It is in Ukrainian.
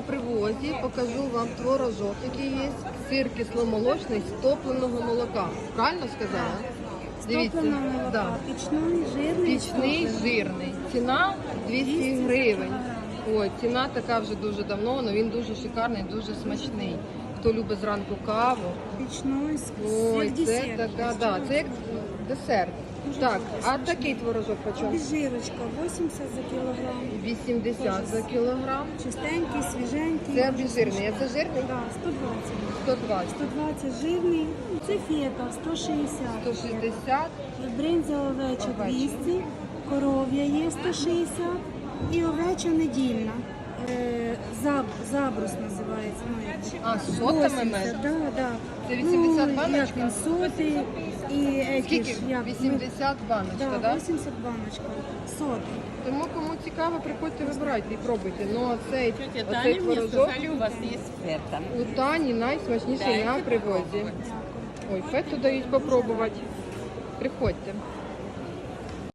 на привозі, покажу вам творожок, який є, сир кисломолочний з топленого молока. Правильно сказала? Молока, да. пічний, жирний. Пічний жирний. Ціна 200 гривень. Ой, ціна така вже дуже давно, але він дуже шикарний, дуже смачний. Хто любить зранку каву. Пічний, Ой, це така, да, це як десерт. Так, а такий творожок почем? Обіжирочка 80 за кілограм. 80 за кілограм. Чистенький. Це обезжирений. А це жирний? Так, 120. 120. 120 жирний. Це фета 160. 160. Бринза овеча Овеча. 200, коров'я є 160 і овеча недільна. Е, заб, забрус називається. Ну. А, з сотами мед? 80, да, да. Це 80 ну, баночка? Як він, сотий і еті Скільки? ж, як, 80 баночка, ну, да? да, 80 баночка. Сотий. Тому кому цікаво, приходьте, вибирайте і пробуйте. Ну, а цей, Тетя оцей мне творожок сказали, у вас есть фета. у Тані найсмачніший на привозі. Ой, фету дають попробувати. Приходьте.